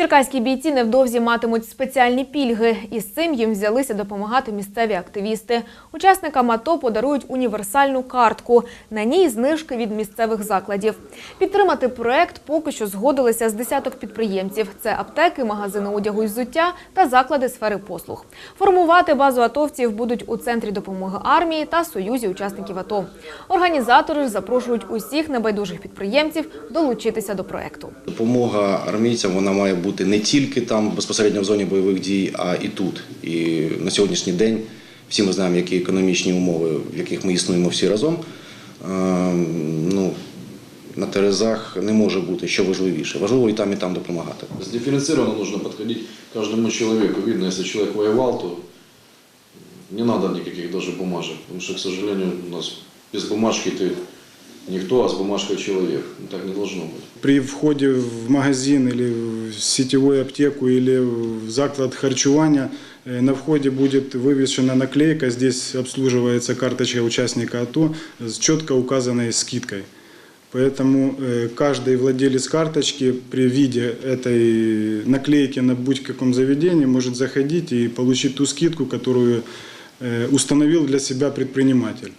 Черкаські бійці невдовзі матимуть спеціальні пільги, і з цим їм взялися допомагати місцеві активісти. Учасникам АТО подарують універсальну картку. На ній знижки від місцевих закладів. Підтримати проект поки що згодилися з десяток підприємців. Це аптеки, магазини одягу і взуття та заклади сфери послуг. Формувати базу атовців будуть у центрі допомоги армії та союзі учасників АТО. Організатори ж запрошують усіх небайдужих підприємців долучитися до проекту. Допомога армійцям вона має бути не тільки там безпосередньо в зоні бойових дій, а і тут. І на сьогоднішній день всі ми знаємо, які економічні умови, в яких ми існуємо всі разом. Ем, Ну, на терезах не може бути що важливіше. Важливо і там, і там допомагати. Дифференцированно нужно подходить к каждому человеку. Видно, если человек воевал, то не надо никаких даже бумажек. Потому что, к сожалению, у нас без бумажки ты никто, а с бумажкой человек. Ну, Так не должно быть. При входе в магазин или в сетевую аптеку или в заклад харчевания э, на входе будет вывешена наклейка, здесь обслуживается карточка участника АТО с четко указанной скидкой. Поэтому э, каждый владелец карточки при виде этой наклейки на будь каком заведении может заходить и получить ту скидку, которую э, установил для себя предприниматель.